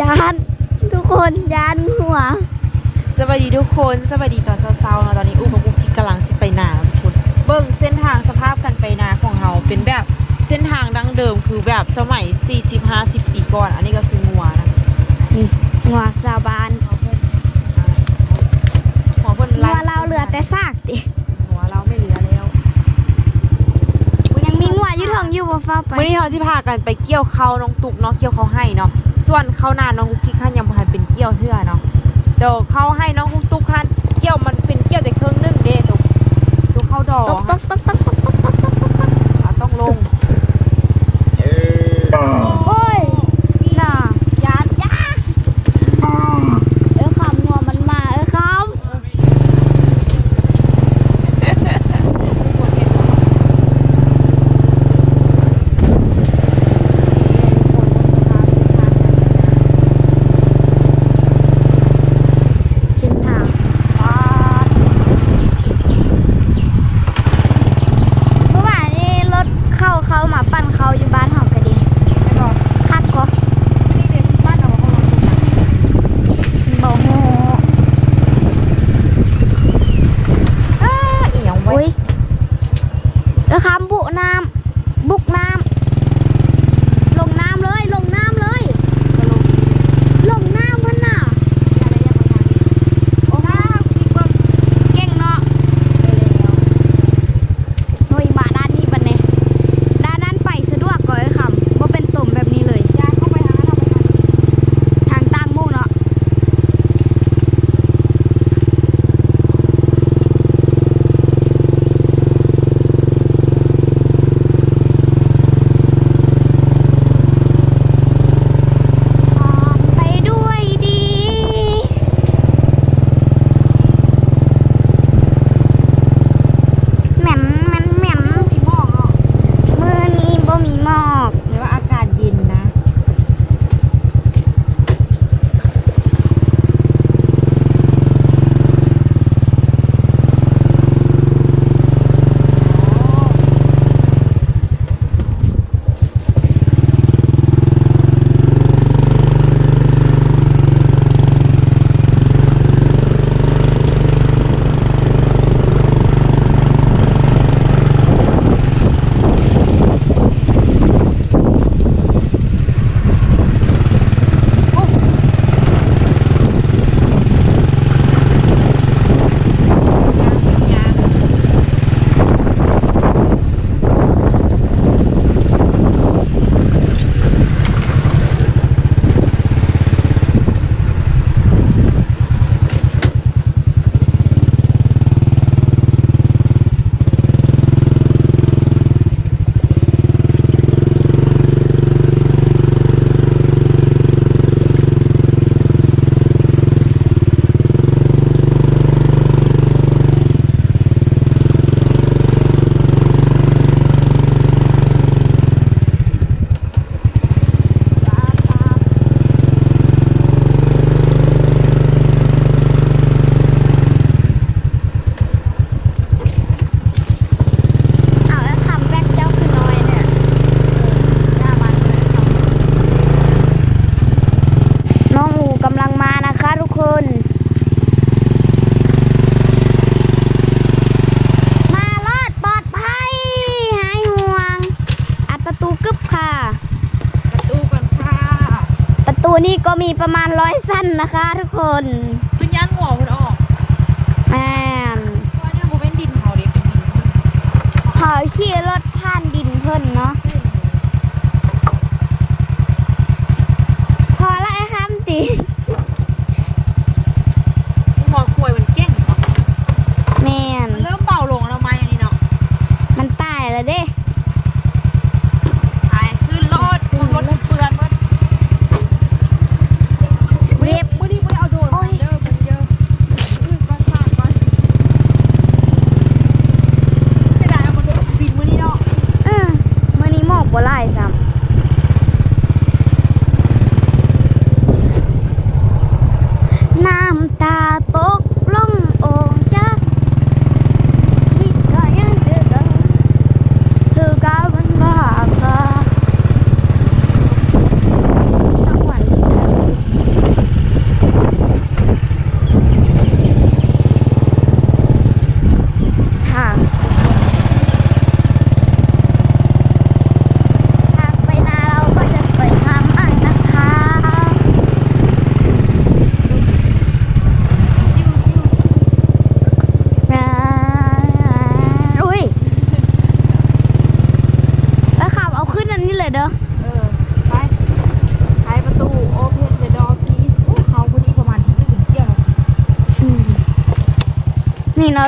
ยานทุกคนยานหัว สวัสดีทุกคนสวัสดีตอนเช้าๆเนาะตอนนี้อู้กับอู้กิ๊กกำลังสิไปนาแล้วทุกคนเบิ่งเส้นทางสภาพการไปนาของเราเป็นแบบเส้นทางดั้งเดิมคือแบบสมัย 40-50 ปีก่อน อันนี้ก็คืองัวนะนี่หัวสาบานหัวเพิ่นหัวเพิ่นหัวเราเหลือแต่ซากติ หัวเราไม่เหลือแล้ว ยังมีหัวอยู่ เถิงอยู่บ่ฟ้าไปมื่อนี้เราที่พากันไปเกี่ยวข้าวน้องตุกเนาะเกี่ยวข้าวให้เนาะส่วนข้าวนาน้องกุ๊กกิ๊กขันยังบ่ทันเป็นเกี่ยวเทื่อเนาะเดี๋ยวข้าวให้น้องกุ๊กตุ๊กขันเกี่ยวมันเป็นเกี่ยวแต่เครื่องนึงเด้ตุกตุกข้าวดอกตกตกตกตกตกตกตกตกตกอะต้องลง นนะคะทุกคนขึ้นย่านหัวเพิ่นออกแม่นเพราะว่าเนี่ยบ่เป็นดินเขาเด็กเป็นดินเพิ่นหอขี่รถผ่านดินเพิ่นเนาะ พอละไอ้คำตี หัวควยมันเก่งเนาะ แม่น มันเริ่มเบาลงแล้วไหมอันนี้เนาะ มันตายแล้วเด้ ไปขึ้นรถขึ้นรถเปื้อนเบิด เรียบ มื้อนี้บ่ได้เอาโดรนมาเด้อมื้อนี้เด้ออื้อก่อนผ่านก่อนเสียดายเอามาโดรนบินมื้อนี้เนาะ เออมื่อนี้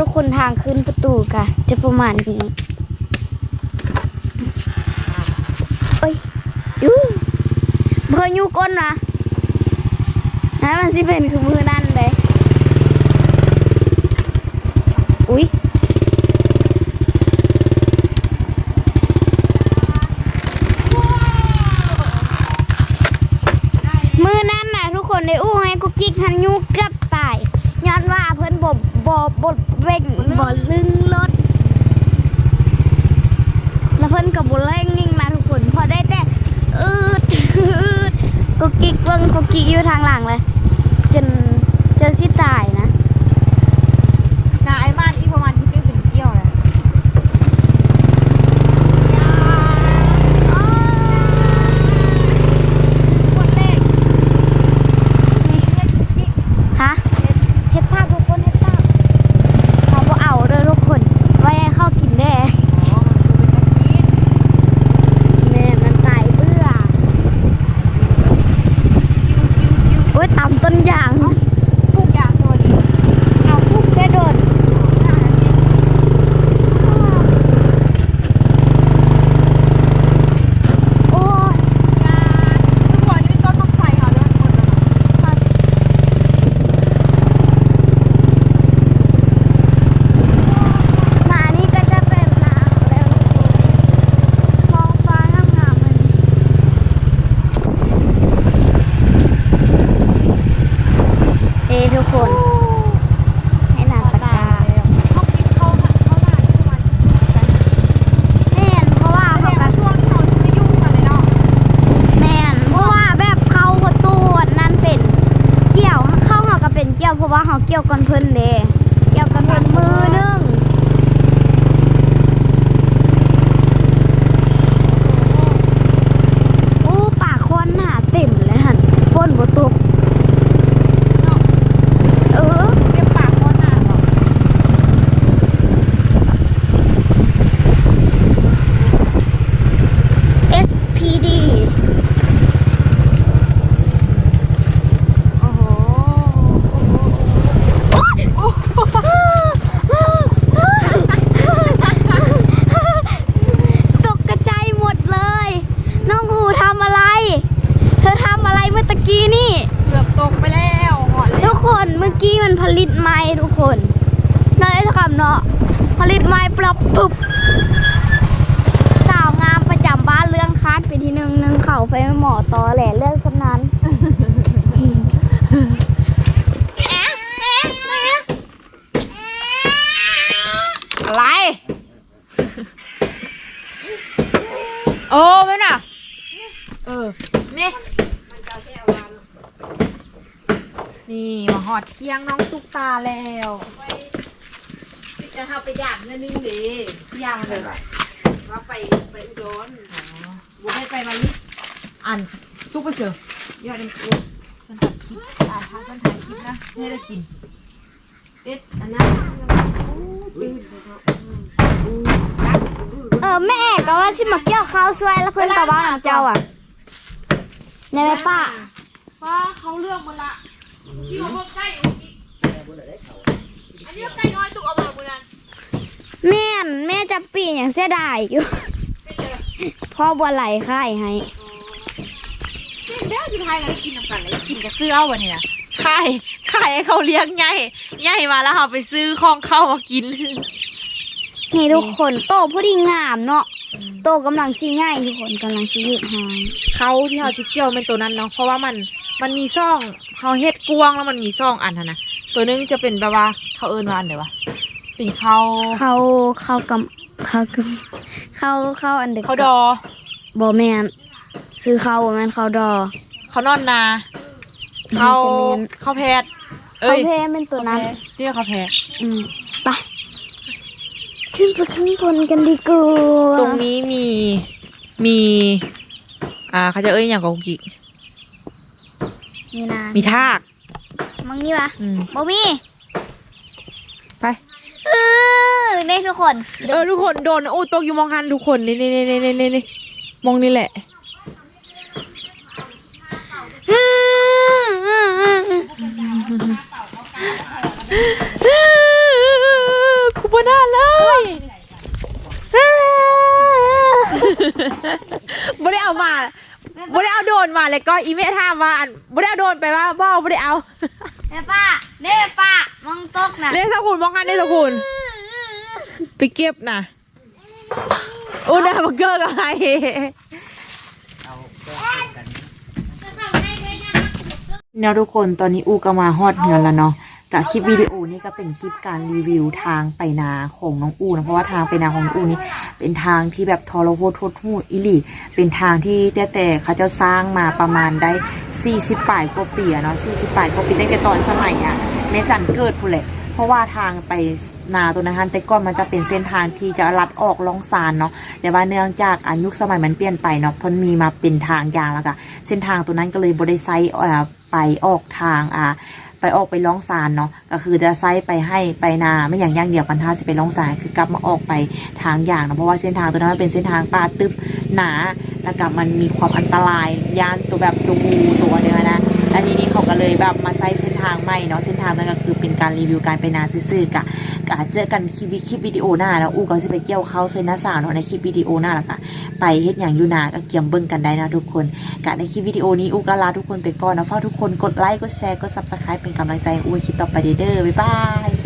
ทุกคนทางขึ้นประตูกะจะประมาณนี้เอ้ยยูเบอร์ยูก้นนะนั่นมันสิเป็นคือมือนั่นเลยอุ้ยมือนั่นน่ะ ทุกคนได้อู้ให้กุกกิ๊กหันยูเกือบตายย้อนว่าเพิ่นบ่ บ่บ่เร่งบ่ลึงรถ แล้วเพิ่นกับบุเร่งนิ่งนะทุกคนพอได้แต่อืดอืดกุกกิ๊กเบิ้งกุกกิ๊กอยู่ทางหลังเลย จนจนสิตายนะ นาไอ้มานอีประมาณที่เป็นเกี้ยวเลย หมดเลขฮะเฮ็ดภาพทุกคนเฮ็ดภาพเขาบ่เอาเด้อทุกคน ไว้ให้เข้ากินแด้แม่มันตายเบื่อโอ้ยตำต้นยาง ทุกอย่างตัวดี เอาคุกแค่โดนโอ้ย ทุกคนนี่เป็นต้นมะไฟค่ะเรื่องคนละ หมานี่ก็จะเป็นหนาแล้วท้องฟ้างามงามๆมันเอ้ทุกคน ให้หนาตะกร้า เขากินเขาเขาหน้าที่ประมาณ แม่นเพราะว่าเขา แต่ ก็ ช่วงที่เราไม่ยุ่งกันเลยเนาะ แม่นเพราะว่าแบบเขาประตูนั่นเป็นเกี่ยวเข้าเขาก็เป็นเกี่ยวเพ ราะว่าเขาเกี่ยวกันเพิ่นเด้เกี่ยวกันเพิ่นมือหนึงโอ้ป่าคอนหนาเต็มเลยหันฝนบ่ตกเออ เรียกปากเขาหน้าเนาะ SPD โอ้โหโอ้โห ตกกระจายหมดเลย น้องหูทำอะไร เธอทำอะไรเมื่อตะกี้นี่ เกือบตกไปแล้วหอดเลย ทุกคนเมื่อกี้มันผ ลิตไม้ทุกคนน้อยคำเนาะผลิตไม้ปรับปุบสาวงามประจำบ้านเรื่องคาดเป็นที่หนึ่งหนึ่งเข่าไฟหมอตอแหล่เรื่องสำนันแอะแอะแอะอะไร โอ้ไม่น่ะ เออ นี่นี่มาหอดเที่ยงน้องตุ๊กตาแล้วจะเข้าไปย่างเนื้อนึงดิย่างเลยว่าไปไปอุดรบุให้ไปมาลิอันซุกไปเจอยอดเอ็มกูฉันตัดคลิปอ่าถ้าฉันถ่ายคลิปนะให้ได้กินเอ็ดอันนั้นเออแม่ก็ว่าสิมาเกี่ยวข้าวสวยแล้วเพื่อนกับว่าน้ำเจ้าอะเนี่ยแม่ป้าป้าเขาเลือกมาละ ที่เขาบอกใกล้อันนี้ใกล้น้อยตุกเอามาเมื่อนั้นแม่นแม่จะปีอย่างเสียดายอยู่พ่อบัวไหลค่ายให้ เดี๋ยวที่ไทยเราได้กินน้ำกันเลยกินกับซื้อเอาวันนี้นะขายขายให้เขาเลี้ยงใหญ่ใหญ่มาแล้วเขาไปซื้อของเข้ามากินนี่ทุกคนโตพอดีงามเนาะโตกำลังซีง่ายทุกคนกำลังซียืดหางเขาที่เขาจิเกี่ยวเป็นตัวนั้นเนาะเพราะว่ามันมันมีซ่อง เขาเฮ็ดกวางแล้วมันมีซ่องอันนะนะตัวหนึงจะเป็นแบบว่าเขาเอิ้นว่าอันเดียววะเป็นเขาเขาเขากำเขากำเขาเขาอันเด็กเขาดอบอแมนซื้อเขาบอแมนเขาดอ เขานอนนาเขาจะแม่นเขาแพทย์เขาเอ้ยเพเป็นตัวนั้นเรียกเขาแพทย์อืมไปขึ้นไปข้างบนกันดีกว่าตรงนี้มีมี อ่าเขาจะเอ้ยอย่างกับกุกกิ มีนามีทากมังนี่วะบ่มีไปเออได้ทุกคนเออทุกคนโดนโอ้ตกอยู่มองหันทุกคนนี่นี่นี่นี่นี่นี่มองนี่แหละกูบ่น่าเลยบ่ได้เอามา อเลยก็อีเมลถามว่าอันบ่ได้เอาโดนไปว่าบ่บ่ได้เอาเด้ป้าเด้ป้ามองตกนะเรียกสักคุณมองกันได้สักคุณไปเก็บนะอู้ดาบักเกอร์กับไฮเนาะทุกคนตอนนี้อูก็มาฮอดเงินแล้วเนาะกับคลิปวิดีโอ นี้ก็เป็นคลิปการรีวิวทางไปนาของน้องอูนะเพราะว่าทางไปนาของน้องอูนี่เป็นทางที่แบบทรหดทดหูอิลีเป็นทางที่แต่แต่เขาจะสร้างมาประมาณได้ 40ป่ายกว่าปีเนาะ40ป่ายกว่าปีตั้งแต่ตอนสมัยอะแม่จันเกิดพูนแหละเพราะว่าทางไปนาตัวนั้นแต่ก่อนมันจะเป็นเส้นทางที่จะลัดออกล่องซานเนาะแต่ว่าเนื่องจากอายุสมัยมันเปลี่ยนไปเนาะเพนมีมาเป็นทางยางแล้วก็เส้นทางตัวนั้นก็เลยบริไซเอ่อไปออกทางอ่า ไปออกไปล่องสานเนาะก็คือจะไซไปให้ไปนาไม่อย่างย่างเดียวกันท่าจะไปล่องสานคือกลับมาออกไปทางยางเนาะเพราะว่าเส้นทางตัวนั้นมันเป็นเส้นทางป่าตึบหนาแล้วก็มันมีความอันตรายย่านตัวแบบตัวงูตัวเนี้ยนะ อันนี้นี่เขาก็เลยแบบมาใช้เส้นทางใหม่เนาะเส้นทางนั้นก็คือเป็นการรีวิวการไปนาซื่อๆกะกะเจอกันคลิปวิคลิปวิดีโอหน้าแล้วอู้ก็จะไปเกี่ยวเข้าเซนนาสาวเนาะในคลิปวิดีโอหน้าละกะไปเฮ็ดอย่างยูนาก็เกี่ยมเบิ้งกันได้นะทุกคนกะในคลิปวิดีโอนี้อู้ก็ลาทุกคนไปก่อนนะฝากทุกคนกดไลค์กดแชร์กดซับสไครป์เป็นกำลังใจอู้คลิปต่อไปเด้อบ๊ายบาย